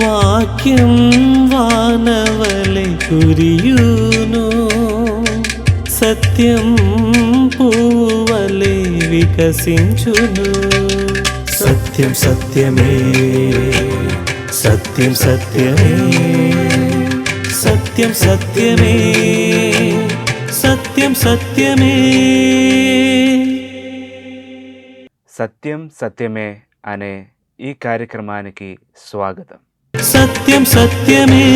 వాక్యం వానవలె కురియును సత్యం పూవలే వికసించును సత్యం సత్యమే సత్యం సత్యమే సత్యం సత్యమే సత్యం సత్యమే సత్యం సత్యమే అనే ఈ కార్యక్రమానికి స్వాగతం సత్యం సత్యమే.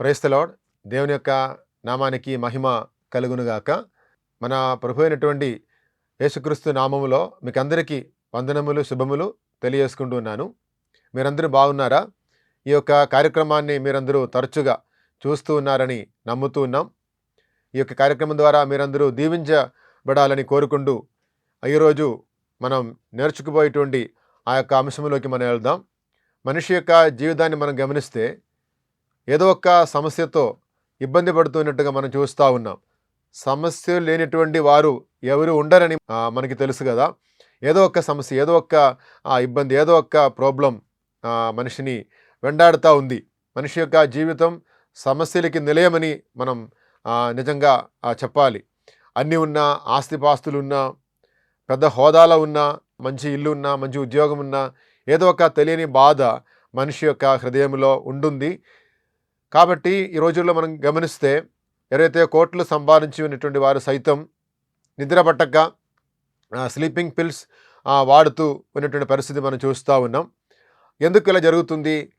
ప్రైస్తలాడ్ దేవుని యొక్క నామానికి మహిమ కలుగునుగాక. మన ప్రభు అయినటువంటి యేసుక్రీస్తు నామములో మీకు అందరికీ వందనములు శుభములు తెలియజేసుకుంటున్నాను మీరందరూ బాగున్నారా? ఈ యొక్క కార్యక్రమాన్ని మీరందరూ తరచుగా చూస్తూ ఉన్నారని నమ్ముతూ ఉన్నాం. ఈ యొక్క కార్యక్రమం ద్వారా మీరందరూ దీవించబడాలని కోరుకుంటూ ఈరోజు మనం నేర్చుకుపోయేటువంటి ఆ యొక్క అంశంలోకి మనం వెళ్దాం. మనిషి యొక్క జీవితాన్ని మనం గమనిస్తే ఏదో ఒక సమస్యతో ఇబ్బంది పడుతున్నట్టుగా మనం చూస్తూ ఉన్నాం. సమస్య లేనటువంటి వారు ఎవరు ఉండరని మనకి తెలుసు కదా. ఏదో ఒక సమస్య ఏదో ఒక ఆ, ఇబ్బంది ఏదో ఒక ప్రాబ్లం మనిషిని వెంటాడుతూ ఉంది. మనిషి యొక్క జీవితం సమస్యలకి నిలయమని మనం నిజంగా చెప్పాలి. అన్నీ ఉన్నా ఆస్తిపాస్తులు ఉన్నా పెద్ద హోదాలో ఉన్నా మంచి ఇల్లు ఉన్నా మంచి ఉద్యోగం ఉన్నా ఏదో ఒక తెలియని బాధ మనిషి యొక్క హృదయంలో ఉంటుంది. కాబట్టి ఈ రోజుల్లో మనం గమనిస్తే ఎవరైతే కోట్లు సంపాదించి ఉన్నటువంటి వారు సైతం నిద్ర పట్టక స్లీపింగ్ పిల్స్ వాడుతూ ఉన్నటువంటి పరిస్థితి మనం చూస్తూ ఉన్నాం. ఎందుకు ఇలా జరుగుతుంది?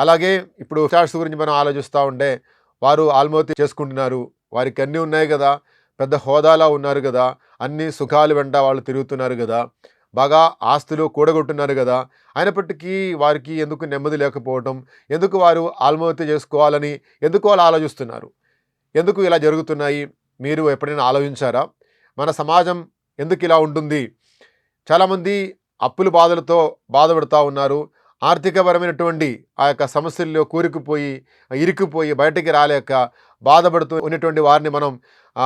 అలాగే ఇప్పుడు స్టార్స్ గురించి మనం ఆలోచిస్తూ ఉంటే వారు ఆల్మోతి చేసుకుంటున్నారు. వారికి అన్నీ ఉన్నాయి కదా. పెద్ద హోదాలో ఉన్నారు కదా. అన్ని సుఖాలు వెంట వాళ్ళు తిరుగుతున్నారు కదా. బాగా ఆస్తులు కూడగొట్టున్నారు కదా. అయినప్పటికీ వారికి ఎందుకు నెమ్మది లేకపోవటం? ఎందుకు వారు ఆత్మహత్య చేసుకోవాలని ఎందుకు వాళ్ళు ఆలోచిస్తున్నారు? ఎందుకు ఇలా జరుగుతున్నాయి? మీరు ఎప్పుడైనా ఆలోచించారా? మన సమాజం ఎందుకు ఇలా ఉంటుంది? చాలామంది అప్పుల బాధలతో బాధపడుతూ ఉన్నారు. ఆర్థికపరమైనటువంటి ఆ యొక్క సమస్యల్లో కూరుకుపోయి ఇరుక్కుపోయి బయటకి రాలేక బాధపడుతూ ఉన్నటువంటి వారిని మనం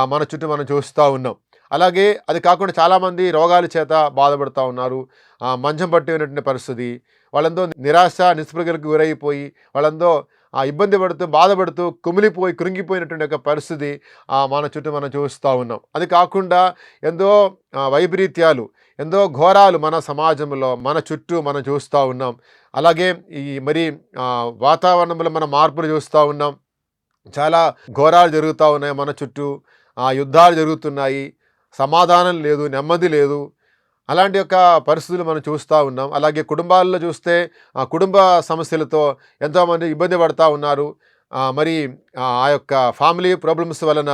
మన చుట్టూ మనం చూస్తూ ఉన్నాం. అలాగే అది కాకుండా చాలామంది రోగాల చేత బాధపడుతూ ఉన్నారు. ఆ, మంచం పట్టి ఉన్నటువంటి పరిస్థితి. వాళ్ళందో నిరాశ నిస్పృహలకు గురైపోయి వాళ్ళందో ఆ ఇబ్బంది పడుతూ బాధపడుతూ కుమిలిపోయి కృంగిపోయినటువంటి ఒక పరిస్థితి మన చుట్టూ మనం చూస్తూ ఉన్నాం. అది కాకుండా ఎంతో వైపరీత్యాలు ఎంతో ఘోరాలు మన సమాజంలో మన చుట్టూ మనం చూస్తూ ఉన్నాం. అలాగే ఈ మరి వాతావరణంలో మనం మార్పులు చూస్తూ ఉన్నాం. చాలా ఘోరాలు జరుగుతూ ఉన్నాయి మన చుట్టూ. ఆ యుద్ధాలు జరుగుతున్నాయి. సమాధానం లేదు నెమ్మది లేదు. అలాంటి యొక్క పరిస్థితులు మనం చూస్తూ ఉన్నాం. అలాగే కుటుంబాల్లో చూస్తే ఆ కుటుంబ సమస్యలతో ఎంతోమంది ఇబ్బంది పడుతూ ఉన్నారు. మరి ఆ యొక్క ఫ్యామిలీ ప్రాబ్లమ్స్ వలన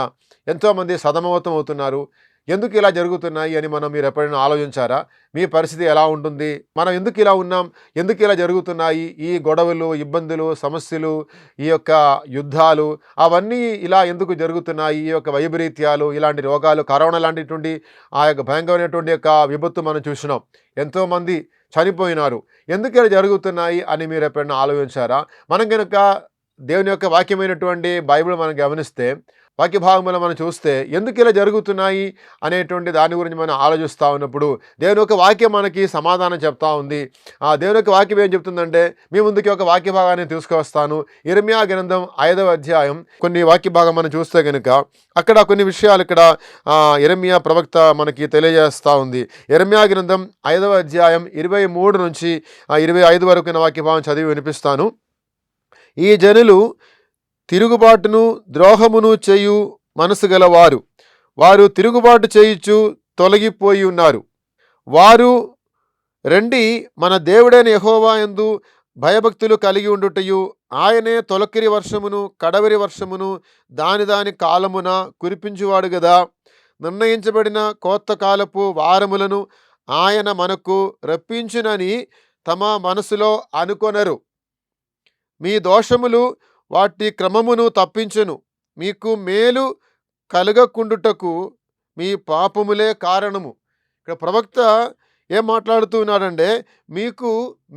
ఎంతోమంది సదమవతం అవుతున్నారు. ఎందుకు ఇలా జరుగుతున్నాయి అని మనం మీరు ఎప్పుడైనా ఆలోచించారా? మీ పరిస్థితి ఎలా ఉంటుంది? మనం ఎందుకు ఇలా ఉన్నాం? ఎందుకు ఇలా జరుగుతున్నాయి? ఈ గొడవలు ఇబ్బందులు సమస్యలు ఈ యొక్క యుద్ధాలు అవన్నీ ఇలా ఎందుకు జరుగుతున్నాయి? ఈ యొక్క వైపరీత్యాలు ఇలాంటి రోగాలు కరోనా లాంటిటువంటి ఆ యొక్క భయంకరమైనటువంటి యొక్క విపత్తు మనం చూసినాం. ఎంతోమంది చనిపోయినారు. ఎందుకు ఇలా జరుగుతున్నాయి అని మీరు ఎప్పుడైనా ఆలోచించారా? మనం కనుక దేవుని యొక్క వాక్యమైనటువంటి బైబిల్ మనం గమనిస్తే వాక్య భాగంలో మనం చూస్తే ఎందుకు ఇలా జరుగుతున్నాయి అనేటువంటి దాని గురించి మనం ఆలోచిస్తూ ఉన్నప్పుడు దేవుని యొక్క వాక్యం మనకి సమాధానం చెప్తా ఉంది. ఆ దేవుని యొక్క వాక్యం ఏం చెప్తుందంటే మీ ముందుకి ఒక వాక్య భాగాన్ని తీసుకువస్తాను. ఇర్మియా గ్రంథం ఐదవ అధ్యాయం కొన్ని వాక్య భాగం మనం చూస్తే కనుక అక్కడ కొన్ని విషయాలు ఇక్కడ ఆ, ప్రవక్త మనకి తెలియజేస్తూ ఉంది. ఇర్మియా గ్రంథం ఐదవ అధ్యాయం ఇరవై మూడు నుంచి ఇరవై ఐదు వరకు ఉన్న వాక్య భాగం చదివి వినిపిస్తాను. ఈ జనులు తిరుగుబాటును ద్రోహమును చేయు మనసు గలవారు. వారు తిరుగుబాటు చేయుచు తొలగిపోయి ఉన్నారు. వారు రండి మన దేవుడైన యహోవా యందు భయభక్తులు కలిగి ఉండుటయు ఆయనే తొలకిరి వర్షమును కడవరి వర్షమును దాని దాని కాలమున కురిపించువాడు గదా. నిర్ణయించబడిన కోత కాలపు వారములను ఆయన మనకు రప్పించునని తమ మనసులో అనుకొనరు. మీ దోషములు వాటి క్రమమును తప్పించును. మీకు మేలు కలగకుండుటకు మీ పాపములే కారణము. ఇక్కడ ప్రవక్త ఏం మాట్లాడుతూ ఉన్నాడంటే మీకు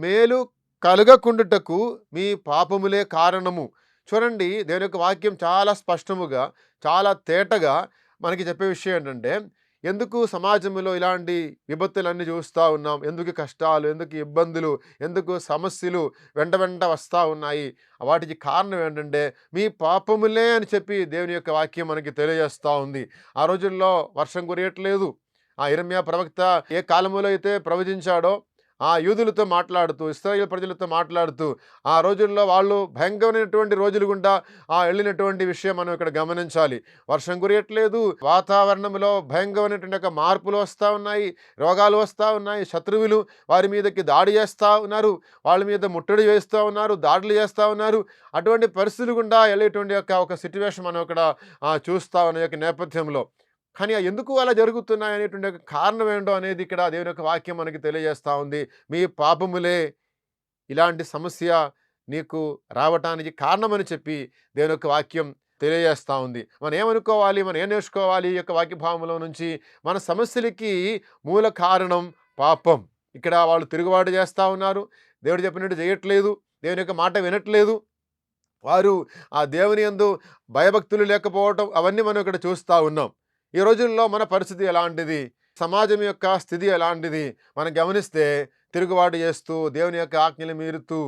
మేలు కలగకుండుటకు మీ పాపములే కారణము. చూడండి దేవుని యొక్క వాక్యం చాలా స్పష్టముగా చాలా తేటగా మనకి చెప్పే విషయం ఏంటంటే ఎందుకు సమాజంలో ఇలాంటి విపత్తులన్నీ చూస్తూ ఉన్నాం? ఎందుకు కష్టాలు? ఎందుకు ఇబ్బందులు? ఎందుకు సమస్యలు వెంట వెంట వస్తూ ఉన్నాయి? వాటికి కారణం ఏంటంటే మీ పాపములే అని చెప్పి దేవుని యొక్క వాక్యం మనకి తెలియజేస్తూ ఉంది. ఆ రోజుల్లో వర్షం కురియట్లేదు. ఆ ఇరమ్య ప్రవక్త ఏ కాలములో అయితే ప్రవచించాడో ఆ యూదులతో మాట్లాడుతూ ఇస్రాయేల్ ప్రజలతో మాట్లాడుతూ ఆ రోజుల్లో వాళ్ళు భయంకరమైనటువంటి రోజులు గుండా ఆ వెళ్ళినటువంటి విషయం మనం ఇక్కడ గమనించాలి. వర్షం కురియట్లేదు వాతావరణంలో భయంకరమైనటువంటి యొక్క మార్పులు వస్తూ ఉన్నాయి రోగాలు వస్తూ ఉన్నాయి శత్రువులు వారి మీదకి దాడి చేస్తూ ఉన్నారు వాళ్ళ మీద ముట్టడి వేస్తూ ఉన్నారు దాడులు చేస్తూ ఉన్నారు. అటువంటి పరిస్థితులు గుండా వెళ్ళేటువంటి యొక్క ఒక సిచ్యువేషన్ మనం ఇక్కడ చూస్తూ చూస్తా ఉన్న యొక్క నేపథ్యంలో. కానీ ఎందుకు అలా జరుగుతున్నాయి అనేటువంటి ఒక కారణం ఏంటో అనేది ఇక్కడ దేవుని యొక్క వాక్యం మనకి తెలియజేస్తూ ఉంది. మీ పాపములే ఇలాంటి సమస్య నీకు రావటానికి కారణమని చెప్పి దేవుని యొక్క వాక్యం తెలియజేస్తూ ఉంది. మనం ఏమనుకోవాలి? మనం ఏం నేర్చుకోవాలి? ఈ యొక్క వాక్యభావంలో నుంచి మన సమస్యలకి మూల కారణం పాపం. ఇక్కడ వాళ్ళు తిరుగుబాటు చేస్తూ ఉన్నారు. దేవుడు చెప్పినట్టు చేయట్లేదు. దేవుని యొక్క మాట వినట్లేదు. వారు ఆ దేవుని యందు భయభక్తులు లేకపోవటం అవన్నీ మనం ఇక్కడ చూస్తూ ఉన్నాం. ఈ రోజుల్లో మన పరిస్థితి ఎలాంటిది? సమాజం యొక్క స్థితి ఎలాంటిది? మనం గమనిస్తే తిరుగుబాటు చేస్తూ దేవుని యొక్క ఆజ్ఞలు మీరుతూ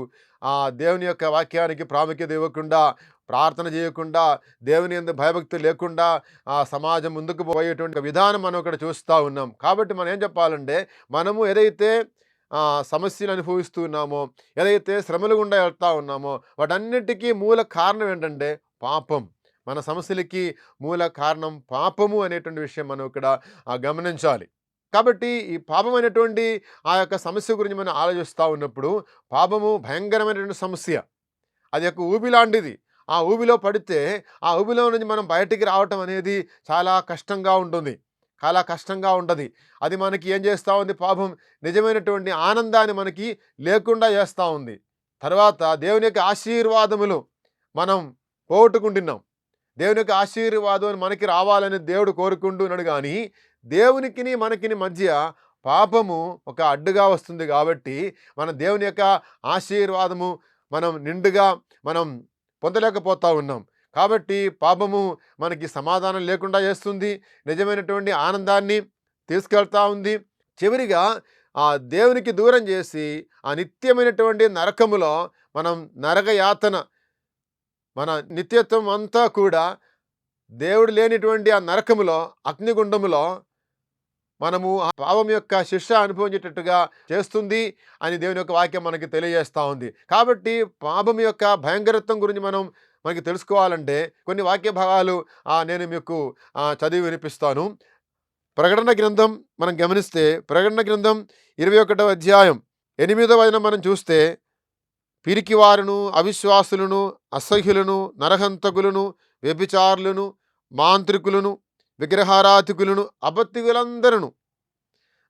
ఆ దేవుని యొక్క వాక్యానికి ప్రాముఖ్యత ఇవ్వకుండా ప్రార్థన చేయకుండా దేవుని ఎందు భయభక్తి లేకుండా ఆ సమాజం ముందుకు పోయేటువంటి విధానం మనం ఇక్కడ చూస్తూ ఉన్నాం. కాబట్టి మనం ఏం చెప్పాలంటే మనము ఏదైతే సమస్యలు అనుభవిస్తూ ఉన్నామో ఏదైతే శ్రమలు గుండా వెళ్తూ ఉన్నామో వాటన్నిటికీ మూల కారణం ఏంటంటే పాపం. మన సమస్యలకి మూల కారణం పాపము అనేటువంటి విషయం మనం ఇక్కడ గమనించాలి. కాబట్టి ఈ పాపం అనేటువంటి ఆ యొక్క సమస్య గురించి మనం ఆలోచిస్తూ ఉన్నప్పుడు పాపము భయంకరమైనటువంటి సమస్య. అది యొక్క ఊబి లాంటిది. ఆ ఊబిలో పడితే ఆ ఊబిలో నుంచి మనం బయటికి రావటం అనేది చాలా కష్టంగా ఉంటుంది. చాలా కష్టంగా ఉంటుంది. అది మనకి ఏం చేస్తూ ఉంది? పాపం నిజమైనటువంటి ఆనందాన్ని మనకి లేకుండా చేస్తూ ఉంది. తర్వాత దేవుని యొక్క ఆశీర్వాదములు మనం పోగొట్టుకుంటున్నాం. దేవుని యొక్క ఆశీర్వాదం మనకి రావాలని దేవుడు కోరుకుంటున్నాడు కానీ దేవునికిని మనకిని మధ్య పాపము ఒక అడ్డుగా వస్తుంది కాబట్టి మన దేవుని యొక్క ఆశీర్వాదము మనం నిండుగా మనం పొందలేకపోతా ఉన్నాం. కాబట్టి పాపము మనకి సమాధానం లేకుండా చేస్తుంది. నిజమైనటువంటి ఆనందాన్ని తీసుకెళ్తా ఉంది. చివరిగా ఆ దేవునికి దూరం చేసి ఆ నిత్యమైనటువంటి నరకములో మనం నరక యాతన మన నిత్యత్వం అంతా కూడా దేవుడు లేనిటువంటి ఆ నరకములో అగ్నిగుండములో మనము ఆ పాపం యొక్క శిక్ష అనుభవించేటట్టుగా చేస్తుంది అని దేవుని యొక్క వాక్యం మనకి తెలియజేస్తూ ఉంది. కాబట్టి పాపం యొక్క భయంకరత్వం గురించి మనం మనకి తెలుసుకోవాలంటే కొన్ని వాక్య భాగాలు నేను మీకు చదివి వినిపిస్తాను. ప్రకటన గ్రంథం మనం గమనిస్తే ప్రకటన గ్రంథం ఇరవై ఒకటవ అధ్యాయం ఎనిమిదవ వచనం మనం చూస్తే పిరికివారును అవిశ్వాసులను అసహ్యులను నరహంతకులను వ్యభిచారులను మాంత్రికులను విగ్రహారాధికులను అబద్ధికులందరూ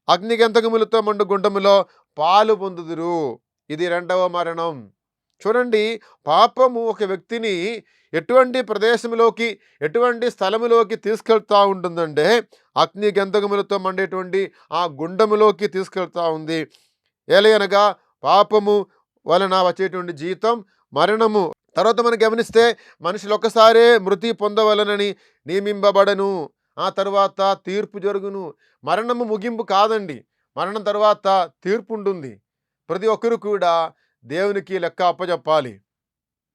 అగ్నిగంధకములతో మండు గుండములో పాలు పొందుదురు. ఇది రెండవ మరణం. చూడండి పాపము ఒక వ్యక్తిని ఎటువంటి ప్రదేశంలోకి ఎటువంటి స్థలములోకి తీసుకెళ్తూ ఉంటుందంటే అగ్ని గంధకములతో మండేటువంటి ఆ గుండములోకి తీసుకెళ్తూ ఉంది. ఏలయనగా పాపము వలన వచ్చేటువంటి జీతం మరణము. తర్వాత మనం గమనిస్తే మనుషులు ఒక్కసారే మృతి పొందవలనని నియమింపబడను. ఆ తర్వాత తీర్పు జరుగును. మరణము ముగింపు కాదండి. మరణం తర్వాత తీర్పు ఉంటుంది ప్రతి ఒక్కరు కూడా దేవునికి లెక్క అప్పజెప్పాలి.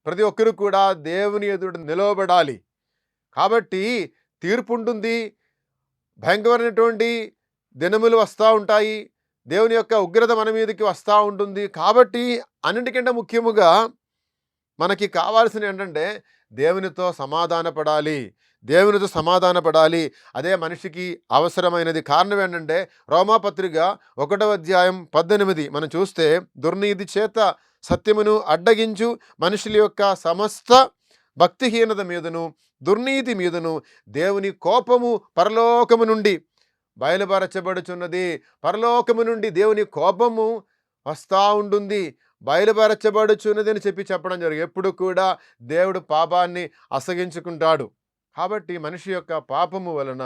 ప్రతి ఒక్కరు కూడా దేవుని ఎదుట నిలవబడాలి. కాబట్టి తీర్పు ఉంటుంది భయంకరమైనటువంటి దినములు వస్తూ ఉంటాయి. దేవుని యొక్క ఉగ్రత మన మీదకి వస్తూ ఉంటుంది. కాబట్టి అన్నిటికంటే ముఖ్యముగా మనకి కావాల్సిన ఏంటంటే దేవునితో సమాధానపడాలి. దేవునితో సమాధానపడాలి. అదే మనిషికి అవసరమైనది. కారణం ఏంటంటే రోమాపత్రిక ఒకటవ అధ్యాయం పద్దెనిమిది మనం చూస్తే దుర్నీతి చేత సత్యమును అడ్డగించు మనుషుల యొక్క సమస్త భక్తిహీనత మీదను దుర్నీతి మీదను దేవుని కోపము పరలోకము నుండి బయలుపరచబడుచున్నది. పరలోకము నుండి దేవుని కోపము వస్తూ ఉంటుంది బయలుపరచబడుచున్నది అని చెప్పి చెప్పడం జరిగింది. ఎప్పుడు కూడా దేవుడు పాపాన్ని అసగించుకుంటాడు కాబట్టి మనిషి యొక్క పాపము వలన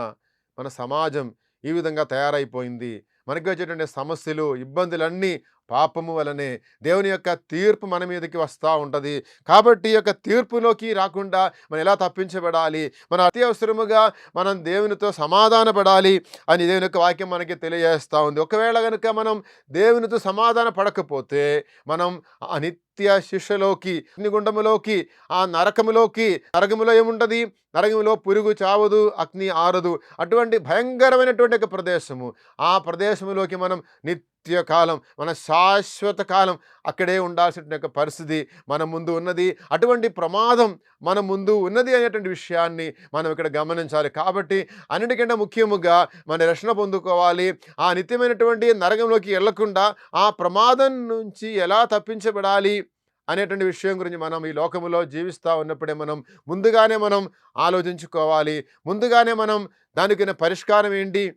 మన సమాజం ఈ విధంగా తయారైపోయింది. మనకి వచ్చేటువంటి సమస్యలు ఇబ్బందులన్నీ పాపము వలనే దేవుని యొక్క తీర్పు మన మీదకి వస్తూ ఉంటుంది. కాబట్టి యొక్క తీర్పులోకి రాకుండా మనం ఎలా తప్పించబడాలి? మన అత్యవసరముగా మనం దేవునితో సమాధానపడాలి అని దేవుని యొక్క వాక్యం మనకి తెలియజేస్తూ ఉంది. ఒకవేళ కనుక మనం దేవునితో సమాధాన పడకపోతే మనం ఆ నిత్య శిక్షలోకి అగ్నిగుండములోకి ఆ నరకములోకి నరకములో ఏముంటుంది? నరకములో పురుగు చావదు అగ్ని ఆరదు. అటువంటి భయంకరమైనటువంటి ఒక ప్రదేశము. ఆ ప్రదేశములోకి మనం నిత్య కాలం మన శాశ్వత కాలం అక్కడే ఉండాల్సిన యొక్క పరిస్థితి మన ముందు ఉన్నది. అటువంటి ప్రమాదం మన ముందు ఉన్నది అనేటువంటి విషయాన్ని మనం ఇక్కడ గమనించాలి. కాబట్టి అన్నిటికంటే ముఖ్యముగా మన రక్షణ పొందుకోవాలి. ఆ నిత్యమైనటువంటి నరకంలోకి వెళ్ళకుండా ఆ ప్రమాదం నుంచి ఎలా తప్పించబడాలి అనేటువంటి విషయం గురించి మనం ఈ లోకములో జీవిస్తూ ఉన్నప్పుడే మనం ముందుగానే మనం ఆలోచించుకోవాలి. ముందుగానే మనం దానికి పరిష్కారం ఏంటి?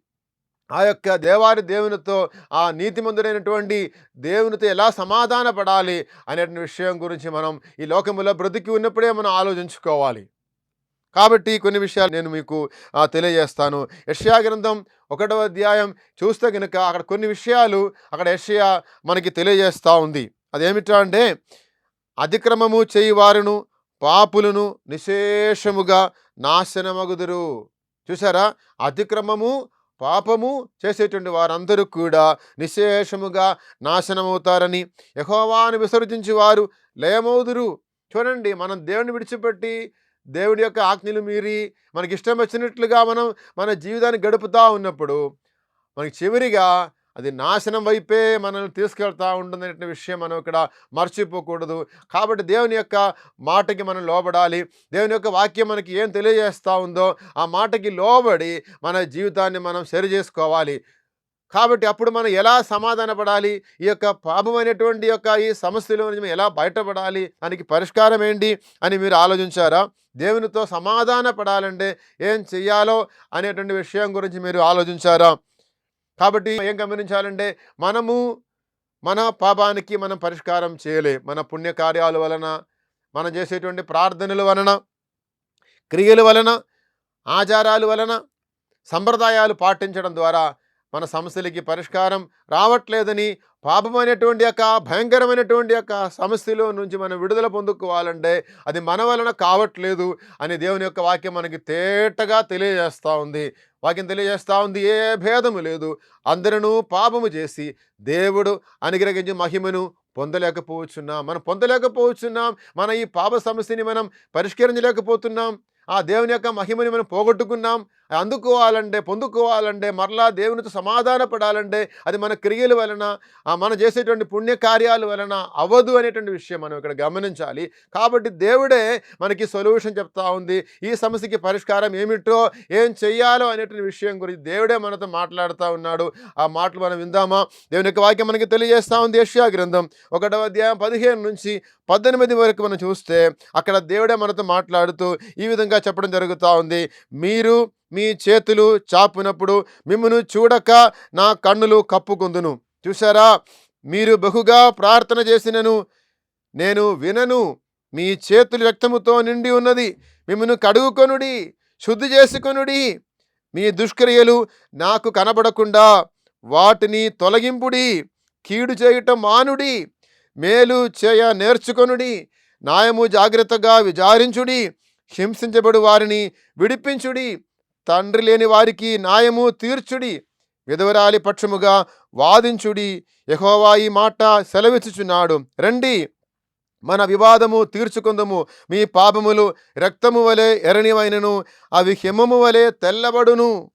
ఆ యొక్క దేవారి దేవునితో ఆ నీతిమంతుడైనటువంటి దేవునితో ఎలా సమాధాన పడాలి అనేటువంటి విషయం గురించి మనం ఈ లోకములో బ్రతికి ఉన్నప్పుడే మనం ఆలోచించుకోవాలి. కాబట్టి కొన్ని విషయాలు నేను మీకు తెలియజేస్తాను. యెషయా గ్రంథం ఒకటవ అధ్యాయం చూస్తే కనుక అక్కడ కొన్ని విషయాలు అక్కడ యెషయా మనకి తెలియజేస్తూ ఉంది. అదేమిటా అంటే అతిక్రమము చేయివారును పాపులను నిశేషముగా నాశనమగుదురు. చూసారా అతిక్రమము పాపము చేసేటువంటి వారందరూ కూడా నిశేషముగా నాశనమవుతారని యహోవాను విసర్జించి వారు లయమవుదురు చూడండి మనం దేవుని విడిచిపెట్టి దేవుడి యొక్క ఆజ్ఞలు మీరి మనకి ఇష్టం వచ్చినట్లుగా మనం మన జీవితాన్ని గడుపుతూ ఉన్నప్పుడు మనకి చివరిగా అది నాశనం వైపే మనల్ని తీసుకెళ్తా ఉంటుందనే విషయం మనం ఇక్కడ మర్చిపోకూడదు. కాబట్టి దేవుని యొక్క మాటకి మనం లోబడాలి. దేవుని యొక్క వాక్యం మనకి ఏం తెలియజేస్తూ ఉందో ఆ మాటకి లోబడి మన జీవితాన్ని మనం సరి చేసుకోవాలి. కాబట్టి అప్పుడు మనం ఎలా సమాధానపడాలి ఈ యొక్క పాపమైనటువంటి యొక్క ఈ సమస్యలో నుంచి మనం ఎలా బయటపడాలి? దానికి పరిష్కారం ఏంటి? అని మీరు ఆలోచించారా? దేవునితో సమాధాన పడాలంటే ఏం చెయ్యాలో అనేటువంటి విషయం గురించి మీరు ఆలోచించారా? కాబట్టి ఏం గమనించాలంటే మనము మన పాపానికి మనం పరిష్కారం చేయలే. మన పుణ్యకార్యాల వలన మనం చేసేటువంటి ప్రార్థనల వలన క్రియల వలన ఆచారాల వలన సంప్రదాయాలు పాటించడం ద్వారా మన సమస్యలకి పరిష్కారం రావట్లేదని పాపమైనటువంటి యొక్క భయంకరమైనటువంటి యొక్క సమస్యలో నుంచి మనం విడుదల పొందుకోవాలంటే అది మన వలన కావట్లేదు అని దేవుని యొక్క వాక్యం మనకి తేటగా తెలియజేస్తూ ఉంది. వాక్యం తెలియజేస్తూ ఉంది. ఏ భేదము లేదు. అందరూ పాపము చేసి దేవుడు అనుగ్రహించి మహిమను పొందలేకపోవచ్చున్నాం మనం పొందలేకపోవచ్చున్నాం మన ఈ పాప సమస్యని మనం పరిష్కరించలేకపోతున్నాం. ఆ దేవుని యొక్క మహిమని మనం పోగొట్టుకున్నాం. అందుకోవాలంటే పొందుకోవాలంటే మరలా దేవునితో సమాధాన పడాలంటే అది మన క్రియల వలన మన మనం చేసేటువంటి పుణ్యకార్యాల వలన అవ్వదు అనేటువంటి విషయం మనం ఇక్కడ గమనించాలి. కాబట్టి దేవుడే మనకి సొల్యూషన్ చెప్తా ఉంది. ఈ సమస్యకి పరిష్కారం ఏమిటో ఏం చెయ్యాలో అనేటువంటి విషయం గురించి దేవుడే మనతో మాట్లాడుతూ ఉన్నాడు. ఆ మాటలు మనం విందామా? దేవుని యొక్క వాక్యం మనకి తెలియజేస్తూ ఉంది. యష్యా గ్రంథం ఒకటవ అధ్యాయం పదిహేను నుంచి పద్దెనిమిది వరకు మనం చూస్తే అక్కడ దేవుడే మనతో మాట్లాడుతూ ఈ విధంగా చెప్పడం జరుగుతూ ఉంది. మీరు మీ చేతులు చాపునప్పుడు మిమ్మను చూడక నా కన్నులు కప్పుకుందును. చూసారా మీరు బహుగా ప్రార్థన చేసినను నేను వినను. మీ చేతులు రక్తముతో నిండి ఉన్నది. మిమ్మను కడుగుకొనుడి శుద్ధి చేసుకొనుడి. మీ దుష్క్రియలు నాకు కనబడకుండా వాటిని తొలగింపుడి కీడు చేయటం మానుడి. మేలు చేయ నేర్చుకొనుడి. న్యాయము జాగ్రత్తగా విచారించుడి. హింసించబడు వారిని విడిపించుడి. తండ్రి లేని వారికి న్యాయము తీర్చుడి. విధవరాలి పక్షముగా వాదించుడి. యహోవా ఈ మాట సెలవిచ్చుచున్నాడు. రండి. మన వివాదము తీర్చుకుందము. మీ పాపములు రక్తము వలె ఎరణివైనను అవి హిమము వలె తెల్లబడును.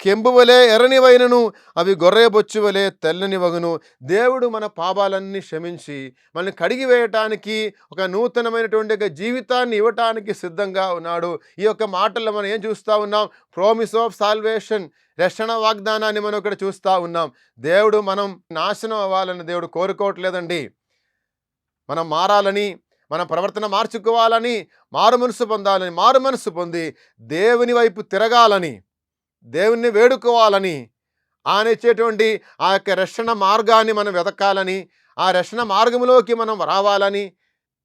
కెంబువలే ఎర్రని ఎర్రనివైనను అవి గొర్రెబొచ్చు వలె తెల్లని వగును. దేవుడు మన పాపాలన్నీ క్షమించి మనల్ని కడిగి వేయటానికి ఒక నూతనమైనటువంటి ఒక జీవితాన్ని ఇవ్వటానికి సిద్ధంగా ఉన్నాడు. ఈ యొక్క మాటల్లో మనం ఏం చూస్తూ ఉన్నాం? ప్రోమిస్ ఆఫ్ సాల్వేషన్ రక్షణ వాగ్దానాన్ని మనం ఇక్కడ చూస్తూ ఉన్నాం. దేవుడు మనం నాశనం అవ్వాలని దేవుడు కోరుకోవట్లేదండి. మనం మారాలని మన ప్రవర్తన మార్చుకోవాలని మారు మనసు పొందాలని మారు మనసు పొంది దేవుని వైపు తిరగాలని దేవుణ్ణి వేడుకోవాలని ఆయన ఇచ్చేటువంటి ఆ యొక్క రక్షణ మార్గాన్ని మనం వెతకాలని ఆ రక్షణ మార్గంలోకి మనం రావాలని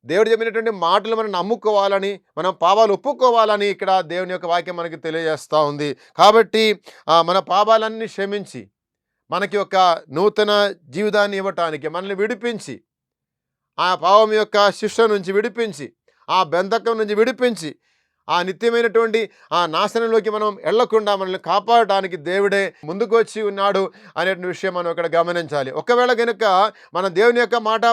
దేవుడు చెప్పినటువంటి మాటలు మనం నమ్ముకోవాలని మనం పాపాలు ఒప్పుకోవాలని ఇక్కడ దేవుని యొక్క వాక్యం మనకి తెలియజేస్తూ ఉంది. కాబట్టి మన పాపాలన్నీ క్షమించి మనకి ఒక నూతన జీవితాన్ని ఇవ్వటానికి మనల్ని విడిపించి ఆ పాపం యొక్క శిక్ష నుంచి విడిపించి ఆ బెంధకం నుంచి విడిపించి ఆ నిత్యమైనటువంటి ఆ నాశనంలోకి మనం వెళ్ళకుండా మనల్ని కాపాడటానికి దేవుడే ముందుకు వచ్చి ఉన్నాడు అనే విషయం మనం ఇక్కడ గమనించాలి. ఒకవేళ కనుక మన దేవుని యొక్క మాట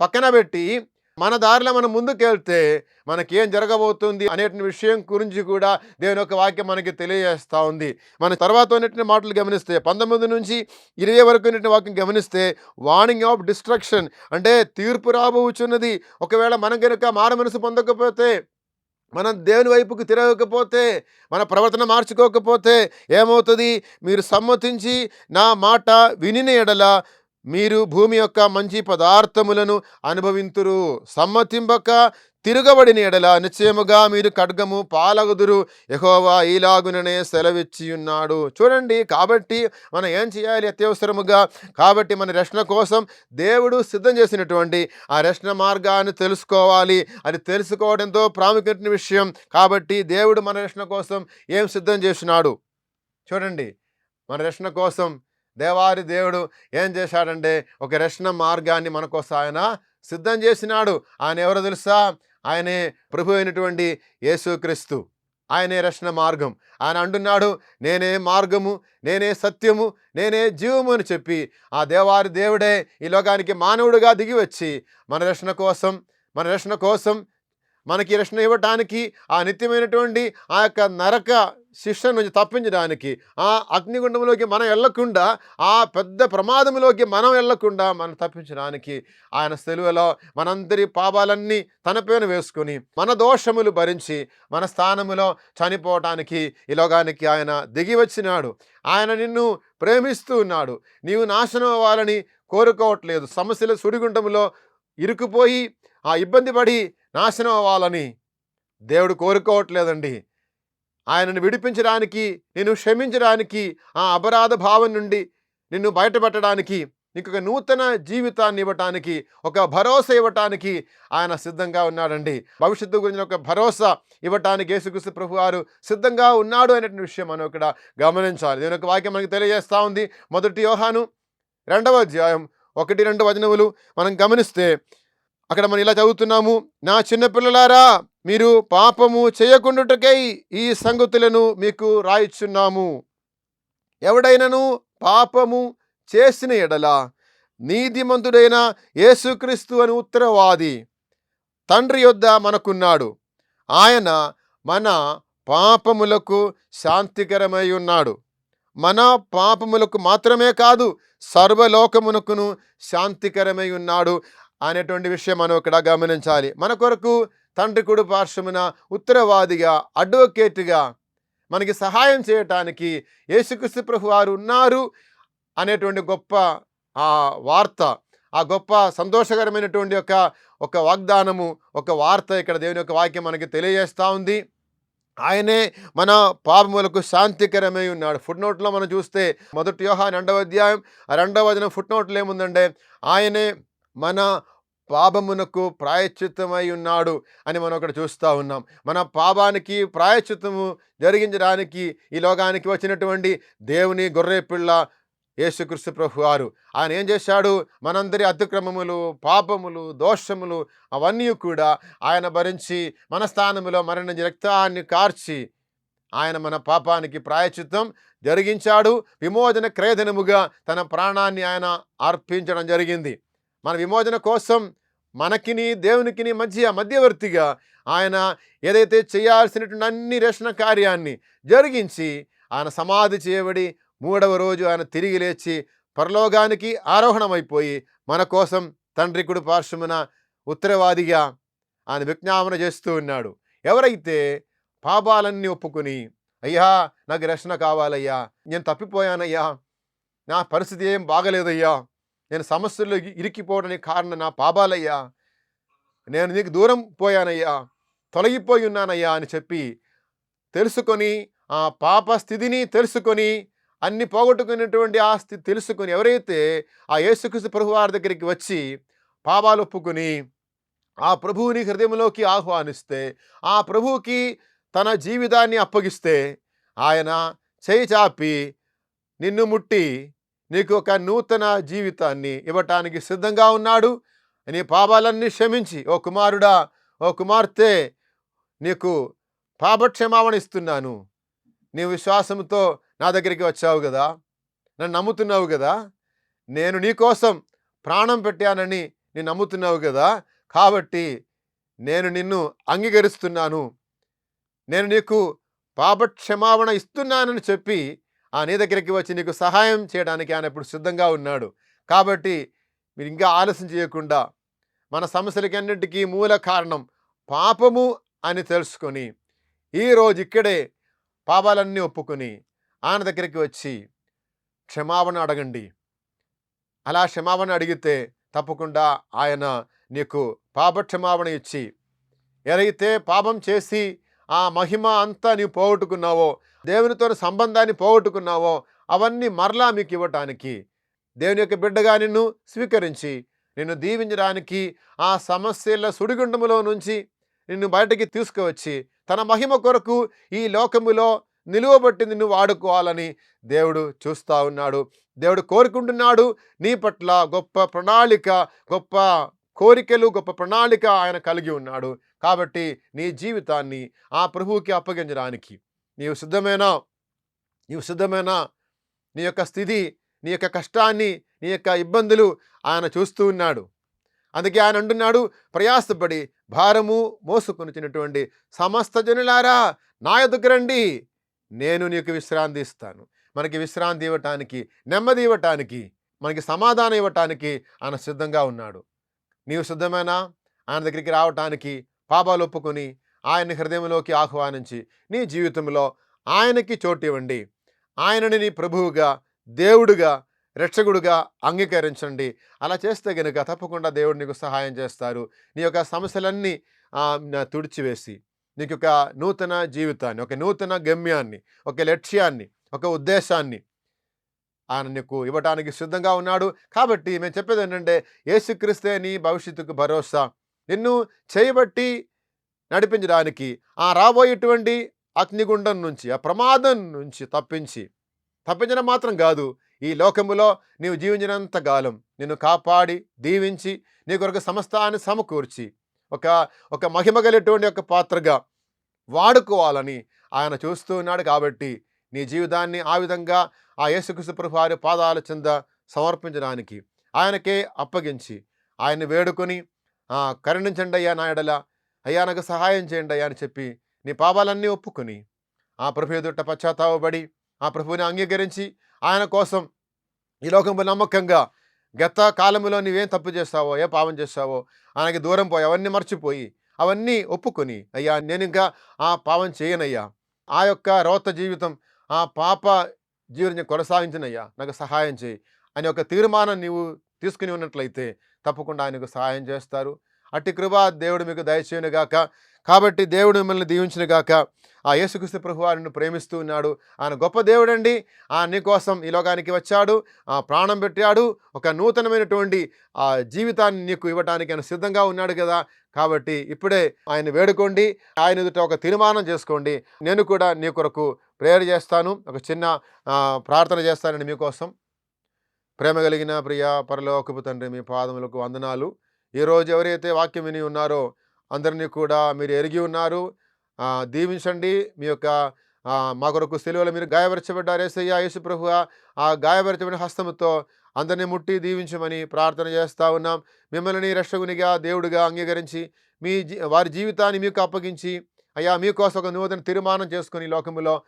పక్కన పెట్టి మన దారిలో మనం ముందుకెళ్తే మనకేం జరగబోతుంది అనే విషయం గురించి కూడా దేవుని యొక్క వాక్యం మనకి తెలియజేస్తూ ఉంది. మన తర్వాత ఉన్నటువంటి మాటలు గమనిస్తే పంతొమ్మిది నుంచి ఇరవై వరకు ఉన్నటువంటి వాక్యం గమనిస్తే వార్నింగ్ ఆఫ్ డిస్ట్రక్షన్ అంటే తీర్పు రాబోచున్నది. ఒకవేళ మనం కనుక మారు మనసు పొందకపోతే మనం దేవుని వైపుకు తిరగకపోతే మన ప్రవర్తన మార్చుకోకపోతే ఏమవుతుంది? మీరు సమ్మతించి నా మాట వినిన ఎడల మీరు భూమి యొక్క మంచి పదార్థములను అనుభవింతురు. సమ్మతింపక తిరగబడిన ఎడల నిశ్చయముగా మీరు ఖడ్గము పాలగుదురు. యహోవా ఈలాగుననే సెలవిచ్చి ఉన్నాడు చూడండి కాబట్టి మనం ఏం చేయాలి అత్యవసరముగా? కాబట్టి మన రక్షణ కోసం దేవుడు సిద్ధం చేసినటువంటి ఆ రక్షణ మార్గాన్ని తెలుసుకోవాలి. అది తెలుసుకోవడంతో ప్రాముఖ్యమైన విషయం. కాబట్టి దేవుడు మన రక్షణ కోసం ఏం సిద్ధం చేసినాడు? చూడండి మన రక్షణ కోసం దేవారి దేవుడు ఏం చేశాడంటే ఒక రక్షణ మార్గాన్ని మన కోసం ఆయన సిద్ధం చేసినాడు. ఆయన ఎవరో తెలుసా? ఆయనే ప్రభు అయినటువంటి యేసుక్రీస్తు ఆయనే రక్షణ మార్గం. ఆయన అంటున్నాడు నేనే మార్గము నేనే సత్యము నేనే జీవము అని చెప్పి ఆ దేవారి దేవుడే ఈ లోకానికి మానవుడిగా దిగి వచ్చి మన రక్షణ కోసం మన రక్షణ కోసం మనకి రక్షణ ఇవ్వటానికి ఆ నిత్యమైనటువంటి ఆ యొక్క నరక శిక్ష నుంచి తప్పించడానికి ఆ అగ్నిగుండంలోకి మనం వెళ్ళకుండా ఆ పెద్ద ప్రమాదంలోకి మనం వెళ్ళకుండా మనం తప్పించడానికి ఆయన సెలువలో మనందరి పాపాలన్నీ తన పేరు వేసుకొని మన దోషములు భరించి మన స్థానములో చనిపోవటానికి ఈ లోకానికి ఆయన దిగి వచ్చినాడు. ఆయన నిన్ను ప్రేమిస్తూ ఉన్నాడు. నీవు నాశనం అవ్వాలని కోరుకోవట్లేదు. సమస్యల సుడిగుండంలో ఇరుకుపోయి ఆ ఇబ్బంది పడి నాశనం అవ్వాలని దేవుడు కోరుకోవట్లేదండి. ఆయనను విడిపించడానికి నిన్ను క్షమించడానికి ఆ అపరాధ భావం నుండి నిన్ను బయటపెట్టడానికి నీకు ఒక నూతన జీవితాన్ని ఇవ్వటానికి ఒక భరోసా ఇవ్వటానికి ఆయన సిద్ధంగా ఉన్నాడండి. భవిష్యత్తు గురించి ఒక భరోసా ఇవ్వటానికి యేసుక్రీస్తు ప్రభు వారు సిద్ధంగా ఉన్నాడు అనేటువంటి విషయం మనం ఇక్కడ గమనించాలి. దీని యొక్క వాక్యం మనకు తెలియజేస్తూ ఉంది. మొదటి యోహాను రెండవ అధ్యాయం ఒకటి రెండు వచనములు మనం గమనిస్తే అక్కడ మనం ఇలా చదువుతున్నాము నా చిన్నపిల్లలారా మీరు పాపము చేయకుండుటకై ఈ సంగతులను మీకు రాయిచున్నాము. ఎవడైనను పాపము చేసిన ఎడల నీతిమంతుడైన యేసుక్రీస్తు అని ఉత్తరవాది తండ్రి యొద్ద మనకున్నాడు. ఆయన మన పాపములకు శాంతికరమై ఉన్నాడు మన పాపములకు మాత్రమే కాదు సర్వలోకమునకును శాంతికరమై ఉన్నాడు అనేటువంటి విషయం మనం ఇక్కడ గమనించాలి. మన కొరకు తండ్రి కుడి పార్శ్వమున ఉత్తరవాదిగా అడ్వకేట్గా మనకి సహాయం చేయటానికి యేసుక్రీస్తు ప్రభు వారు ఉన్నారు అనేటువంటి గొప్ప ఆ వార్త ఆ గొప్ప సంతోషకరమైనటువంటి ఒక ఒక వాగ్దానము ఒక వార్త ఇక్కడ దేవుని యొక్క వాక్యం మనకి తెలియజేస్తూ ఉంది. ఆయనే మన పాపములకు శాంతికరమై ఉన్నాడు. ఫుట్ నోట్లో మనం చూస్తే మొదటి యోహాన్ రెండవ అధ్యాయం ఆ రెండవ వచనం ఫుట్ నోట్లో ఏముందంటే ఆయనే మన పాపమునకు ప్రాయశ్చిత్తమై ఉన్నాడు అని మనం అక్కడ చూస్తూ ఉన్నాం. మన పాపానికి ప్రాయశ్చిత్తము జరిగించడానికి ఈ లోకానికి వచ్చినటువంటి దేవుని గొర్రెపిళ్ళ యేసుక్రీస్తు ప్రభు వారు. ఆయన ఏం చేశాడు? మనందరి అతిక్రమములు పాపములు దోషములు అవన్నీ కూడా ఆయన భరించి మన స్థానములో మరణ రక్తాన్ని కార్చి ఆయన మన పాపానికి ప్రాయచిత్తం జరిగించాడు. విమోచన క్రయధనముగా తన ప్రాణాన్ని ఆయన అర్పించడం జరిగింది. మన విమోచన కోసం మనకిని దేవునికిని మధ్య మధ్యవర్తిగా ఆయన ఏదైతే చేయాల్సినటువంటి అన్ని రక్షణ కార్యాన్ని జరిగించి ఆయన సమాధి చేయబడి మూడవ రోజు ఆయన తిరిగి లేచి పరలోకానికి ఆరోహణమైపోయి మన కోసం తండ్రి కుడి పార్శ్వమున ఉత్తరవాదిగా ఆయన విజ్ఞాపన చేస్తూ ఉన్నాడు. ఎవరైతే పాపాలన్నీ ఒప్పుకుని అయ్యా నాకు రక్షణ కావాలయ్యా నేను తప్పిపోయానయ్యా నా పరిస్థితి ఏం బాగలేదయ్యా నేను సమస్యల్లో ఇరికిపోవడానికి కారణం నా పాపాలయ్యా. నేను నీకు దూరం పోయానయ్యా. తొలగిపోయి ఉన్నానయ్యా అని చెప్పి తెలుసుకొని ఆ పాప స్థితిని తెలుసుకొని అన్ని పోగొట్టుకున్నటువంటి ఆ స్థితి తెలుసుకొని ఎవరైతే ఆ యేసుక్రీస్తు ప్రభు వారి దగ్గరికి వచ్చి పాపాలు ఒప్పుకొని ఆ ప్రభువుని హృదయంలోకి ఆహ్వానిస్తే ఆ ప్రభువుకి తన జీవితాన్ని అప్పగిస్తే ఆయన చేయి చాపి నిన్ను ముట్టి నీకు ఒక నూతన జీవితాన్ని ఇవ్వటానికి సిద్ధంగా ఉన్నాడు. నీ పాపాలన్నీ క్షమించి ఓ కుమారుడా ఓ కుమార్తె నీకు పాపక్షమావణ ఇస్తున్నాను. నీ విశ్వాసంతో నా దగ్గరికి వచ్చావు కదా నన్ను నమ్ముతున్నావు కదా నేను నీకోసం ప్రాణం పెట్టానని నేను నమ్ముతున్నావు కదా కాబట్టి నేను నిన్ను అంగీకరిస్తున్నాను. నేను నీకు పాపక్షమావణ ఇస్తున్నానని చెప్పి ఆ నీ దగ్గరికి వచ్చి నీకు సహాయం చేయడానికి ఆయన ఇప్పుడు సిద్ధంగా ఉన్నాడు. కాబట్టి మీరు ఇంకా ఆలస్యం చేయకుండా మన సమస్యలకి అన్నింటికీ మూల కారణం పాపము అని తెలుసుకొని ఈరోజు ఇక్కడే పాపాలన్నీ ఒప్పుకొని ఆయన దగ్గరికి వచ్చి క్షమాపణ అడగండి. అలా క్షమాపణ అడిగితే తప్పకుండా ఆయన నీకు పాప క్షమాపణ ఇచ్చి ఎలాగైతే పాపం చేసి ఆ మహిమ అంతా నీవు పోగొట్టుకున్నావో దేవునితో సంబంధాన్ని పోగొట్టుకున్నావో అవన్నీ మరలా మీకు ఇవ్వటానికి. దేవుని యొక్క బిడ్డగా నిన్ను స్వీకరించి నిన్ను దీవించడానికి ఆ సమస్యల సుడిగుండములో నుంచి నిన్ను బయటకి తీసుకువచ్చి తన మహిమ కొరకు ఈ లోకములో నిలువబట్టి నిన్ను వాడుకోవాలని దేవుడు చూస్తూ ఉన్నాడు. దేవుడు కోరుకుంటున్నాడు నీ పట్ల గొప్ప ప్రణాళిక గొప్ప కోరికలు గొప్ప ప్రణాళిక ఆయన కలిగి ఉన్నాడు. కాబట్టి నీ జీవితాన్ని ఆ ప్రభువుకి అప్పగించడానికి నీవు సిద్ధమేనా? నీవు సిద్ధమేనా? నీ యొక్క స్థితి నీ యొక్క కష్టాన్ని నీ యొక్క ఇబ్బందులు ఆయన చూస్తూ ఉన్నాడు. అందుకే ఆయన అంటున్నాడు ప్రయాసపడి భారము మోసుకొనిచినటువంటి సమస్త జనులారా నా దగ్గరండి నేను నీకు విశ్రాంతి ఇస్తాను. మనకి విశ్రాంతి ఇవ్వటానికి నెమ్మది ఇవ్వటానికి మనకి సమాధానం ఇవ్వటానికి ఆయన సిద్ధంగా ఉన్నాడు. నీవు సిద్ధమేనా? ఆయన దగ్గరికి రావటానికి పాపాలు ఒప్పుకొని ఆయన హృదయంలోకి ఆహ్వానించి నీ జీవితంలో ఆయనకి చోటు ఇవ్వండి ఆయనని నీ ప్రభువుగా దేవుడుగా రక్షకుడుగా అంగీకరించండి. అలా చేస్తే గనుక తప్పకుండా దేవుడు నీకు సహాయం చేస్తారు. నీ యొక్క సమస్యలన్నీ తుడిచివేసి నీకు ఒక నూతన జీవితాన్ని ఒక నూతన గమ్యాన్ని ఒక లక్ష్యాన్ని ఒక ఉద్దేశాన్ని ఆయన నీకు ఇవ్వటానికి సిద్ధంగా ఉన్నాడు. కాబట్టి మేము చెప్పేది ఏంటంటే యేసుక్రీస్తే నీ భవిష్యత్తుకు భరోసా. నిన్ను చేయబట్టి నడిపించడానికి ఆ రాబోయేటువంటి అగ్నిగుండం నుంచి ఆ ప్రమాదం నుంచి తప్పించి తప్పించడం మాత్రం కాదు. ఈ లోకములో నీవు జీవించినంత కాలం నిన్ను కాపాడి దీవించి నీ కొరకు సమస్తాన్ని సమకూర్చి ఒక ఒక మహిమ కలిగినటువంటి ఒక పాత్రగా వాడుకోవాలని ఆయన చూస్తూ ఉన్నాడు కాబట్టి నీ జీవితాన్ని ఆ విధంగా ఆ యేసుక్రీస్తు పాదాల చెంద సమర్పించడానికి ఆయనకే అప్పగించి ఆయన్ని వేడుకొని కరుణించండి అయ్యా నాయడలా అయ్యా నాకు సహాయం చేయండి అయ్యా అని చెప్పి నీ పాపాలన్నీ ఒప్పుకొని ఆ ప్రభు ఎదుట పశ్చాత్తాపడి ఆ ప్రభువుని అంగీకరించి ఆయన కోసం ఈ లోకంలో నమ్మకంగా గత కాలంలో నీవేం తప్పు చేస్తావో ఏ పాపం చేస్తావో ఆయనకి దూరం పోయి అవన్నీ మర్చిపోయి అవన్నీ ఒప్పుకొని అయ్యా నేను ఇంకా ఆ పాపం చేయనయ్యా. ఆ యొక్క రోత జీవితం ఆ పాప జీవనం కొనసాగించినయ్యా నాకు సహాయం చేయి అనే ఒక తీర్మానం నీవు తీసుకుని ఉన్నట్లయితే తప్పకుండా ఆయనకు సహాయం చేస్తారు. అట్టి కృప దేవుడు మీకు దయచేయునుగాక కాబట్టి దేవుడు మిమ్మల్ని దీవించినగాక ఆ యేసుక్రీస్తు ప్రభు వారిని ప్రేమిస్తూ ఉన్నాడు. ఆయన గొప్ప దేవుడండి. ఆ నీకోసం ఈ లోకానికి వచ్చాడు. ఆ ప్రాణం పెట్టాడు. ఒక నూతనమైనటువంటి ఆ జీవితాన్ని నీకు ఇవ్వడానికి ఆయన సిద్ధంగా ఉన్నాడు కదా. కాబట్టి ఇప్పుడే ఆయన వేడుకోండి. ఆయన ఎదుట ఒక తీర్మానం చేసుకోండి. నేను కూడా నీ కొరకు ప్రేయర్ చేస్తాను. ఒక చిన్న ప్రార్థన చేస్తానని మీకోసం. ప్రేమ కలిగిన ప్రియ పరలోకపు తండ్రి మీ పాదములకు వందనాలు. ఈరోజు ఎవరైతే వాక్యం విని ఉన్నారో అందరినీ కూడా మీరు ఎరిగి ఉన్నారు. దీవించండి. మీ యొక్క మా కొరకు సెలవులో మీరు గాయపరచబడ్డారు. ఏసయ్య యేసు ప్రభు ఆ గాయపరచబడిన హస్తముతో అందరినీ ముట్టి దీవించమని ప్రార్థన చేస్తూ ఉన్నాం. మిమ్మల్ని రక్షకునిగా దేవుడిగా అంగీకరించి మీ జీ- వారి జీవితాన్ని మీకు అప్పగించి అయ్యా మీకోసం ఒక నూతన తీర్మానం చేసుకుని లోకములో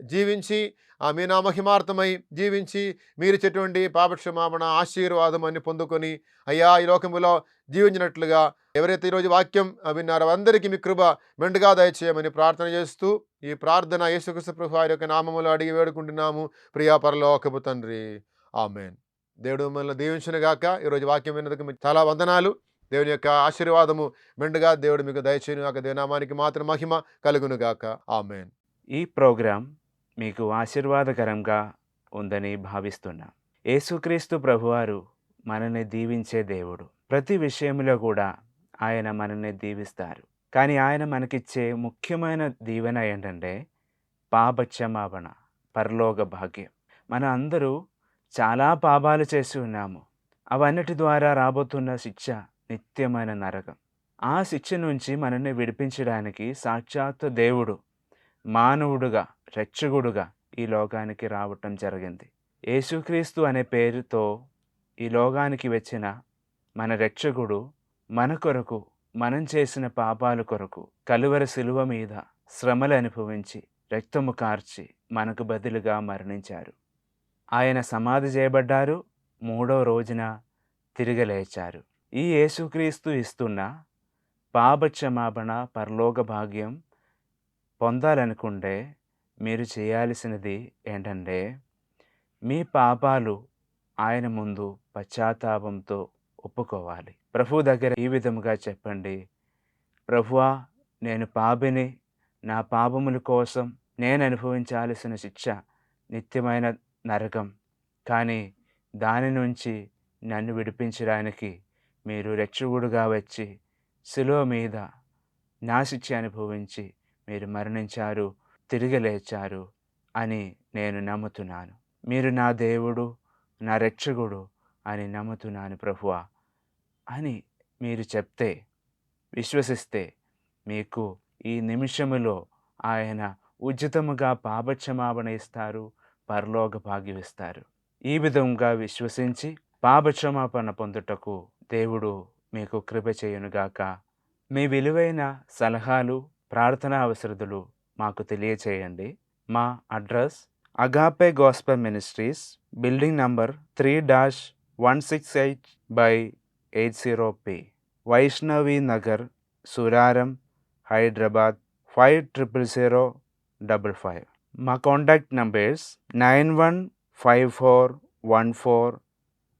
జీవించి ఆ మీ నామహిమార్థమై జీవించి మీరు చెటువంటి పాపక్షమాపణ ఆశీర్వాదం అని పొందుకొని అయ్యా ఈ లోకములో జీవించినట్లుగా ఎవరైతే ఈరోజు వాక్యం విన్నారో అందరికీ మీ కృప మెండుగా దయచేయమని ప్రార్థన చేస్తూ ఈ ప్రార్థన యేసుకృష్ణ ప్రభు వారి యొక్క నామములో అడిగి వేడుకుంటున్నాము. ప్రియా పరలోకపు తండ్రి. ఆమెన్. దేవుడు మిమ్మల్ని దీవించినగాక ఈరోజు వాక్యం విన్నందుకు మీకు చాలా వందనాలు. దేవుని యొక్క ఆశీర్వాదము మెండుగా దేవుడు మీకు దయచేయను గాక. దేవనామానికి మాత్రం మహిమ కలుగునుగాక ఆమెన్. ఈ ప్రోగ్రాం మీకు ఆశీర్వాదకరంగా ఉందని భావిస్తున్నా. యేసుక్రీస్తు ప్రభువారు మనల్ని దీవించే దేవుడు. ప్రతి విషయంలో కూడా ఆయన మనల్ని దీవిస్తారు. కానీ ఆయన మనకిచ్చే ముఖ్యమైన దీవెన ఏంటంటే పాపక్షమాపణ పరలోక భాగ్యం. మన అందరూ చాలా పాపాలు చేసి ఉన్నాము. అవన్నిటి ద్వారా రాబోతున్న శిక్ష నిత్యమైన నరకం. ఆ శిక్ష నుంచి మనల్ని విడిపించడానికి సాక్షాత్తు దేవుడు మానవుడుగా రక్షకుడుగా ఈ లోకానికి రావటం జరిగింది. యేసుక్రీస్తు అనే పేరుతో ఈ లోకానికి వచ్చిన మన రక్షకుడు మన కొరకు మనం చేసిన పాపాల కొరకు కలువర శిలువ మీద శ్రమలు అనుభవించి రక్తము కార్చి మనకు బదులుగా మరణించారు. ఆయన సమాధి చేయబడ్డారు మూడో రోజున తిరగలేచారు ఈ యేసుక్రీస్తు ఇస్తున్న పాపక్షమాపణ పరలోక భాగ్యం పొందాలనుకుంటే మీరు చేయాల్సినది ఏంటంటే మీ పాపాలు ఆయన ముందు పశ్చాత్తాపంతో ఒప్పుకోవాలి. ప్రభు దగ్గర ఈ విధముగా చెప్పండి. ప్రభువా నేను పాపిని నా పాపముల కోసం నేను అనుభవించాల్సిన శిక్ష నిత్యమైన నరకం. కానీ దాని నుంచి నన్ను విడిపించడానికి మీరు రక్షకుడుగా వచ్చి శిలో మీద నా శిక్ష అనుభవించి మీరు మరణించారు. తిరిగి లేచారు అని నేను నమ్ముతున్నాను. మీరు నా దేవుడు నా రక్షకుడు అని నమ్ముతున్నాను ప్రభువా అని మీరు చెప్తే విశ్వసిస్తే మీకు ఈ నిమిషములో ఆయన ఉచితముగా పాపక్షమాపణ ఇస్తారు పరలోక భాగ్యమిస్తారు. ఈ విధంగా విశ్వసించి పాపక్షమాపణ పొందుటకు దేవుడు మీకు కృప చేయునుగాక. మీ విలువైన సలహాలు ప్రార్థనా అవసరతులు మాకు తెలియచేయండి. మా address Agape Gospel Ministries building number three dash one six eight by eight zero P. Vaishnavi Nagar Suraram Hyderabad five triple zero double five. మా contact numbers nine one five four one four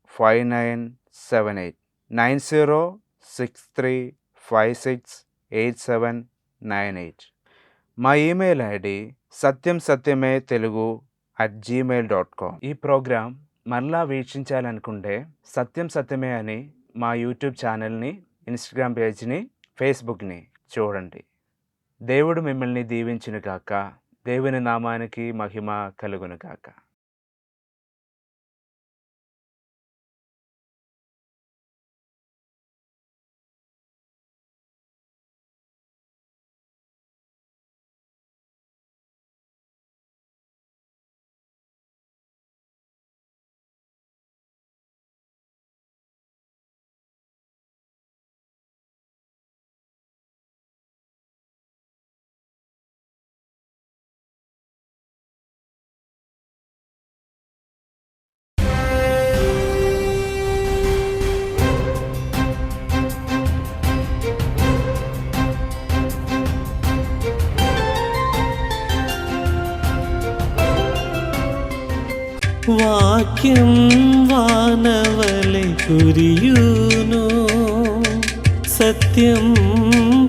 five nine seven eight nine zero six three five six eight seven nine eight. మా email ID Satyam సత్యమే Telugu at gmail dot com ఈ programme మరలా వీక్షించాలనుకుంటే సత్యం సత్యమే అని మా YouTube ఛానల్ని Instagram పేజ్ని ఫేస్బుక్ని చూడండి. దేవుడు మిమ్మల్ని దీవించిన కాక దేవుని నామానికి మహిమ కలుగును కాక వాక్యం వానవలె కురియును? సత్యం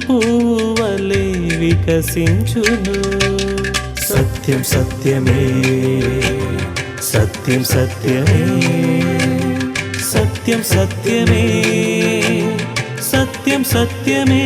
పూవలే వికసించును. సత్యం సత్యమే సత్యం సత్యమే సత్యం సత్యమే సత్యం సత్యమే.